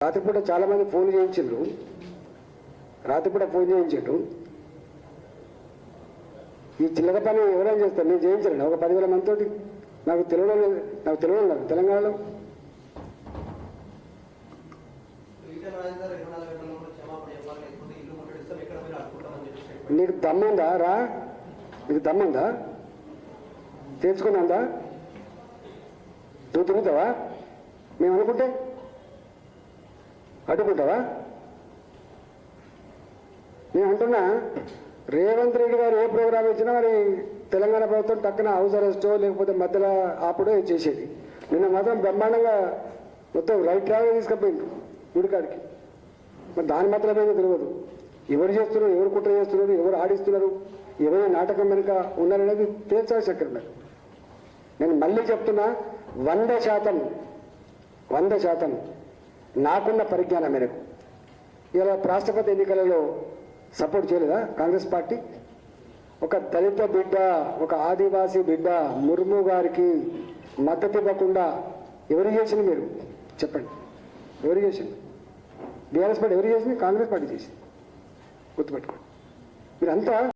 రాత్రిపూట చాలా మంది ఫోన్ చేయించిండ్రు. రాత్రిపూట ఫోన్ చేయించాడు ఈ చిల్లర పని ఎవరైనా చేస్తారు? నేను చేయించలేను ఒక పదివేల మందితోటి నాకు తెలియడం నాకు తెలియడం లేదు. తెలంగాణలో. నీకు దమ్ముందా? రా. నీకు దమ్ముందా? తెలుసుకున్నాందా? నువ్వు తిరుగుతావా మేము అనుకుంటే అడ్డుకుంటావా నేను అంటున్నా రేవంత్ రెడ్డి గారు ఏ ప్రోగ్రాం ఇచ్చినా మరి తెలంగాణ ప్రభుత్వం టక్కన హౌస్ అరెస్టో లేకపోతే మధ్యలో ఆపడో చేసేది. నిన్న మాత్రం బ్రహ్మాండంగా మొత్తం రైట్ ట్రావెల్ తీసుకుపోయింది గుడికాడికి. మరి దాని మాత్రమే తెలియదు. ఎవరు చేస్తున్నారు ఎవరు కుట్ర చేస్తున్నారు ఎవరు ఆడిస్తున్నారు ఎవరు నాటకం వెనుక ఉన్నారనేది తేల్చాలి చక్కెర నేను మళ్ళీ చెప్తున్నా వంద శాతం వంద శాతం నాకున్న పరిజ్ఞానం మేరకు. ఇలా రాష్ట్రపతి ఎన్నికలలో సపోర్ట్ చేయలేదా కాంగ్రెస్ పార్టీ? ఒక దళిత బిడ్డ ఒక ఆదివాసీ బిడ్డ ముర్ము గారికి మద్దతు ఇవ్వకుండా ఎవరు చేసింది మీరు? చెప్పండి. ఎవరు చేసింది? బీఆర్ఎస్ పార్టీ ఎవరు చేసింది? కాంగ్రెస్ పార్టీ చేసింది. గుర్తుపెట్టుకోండి. మీరంతా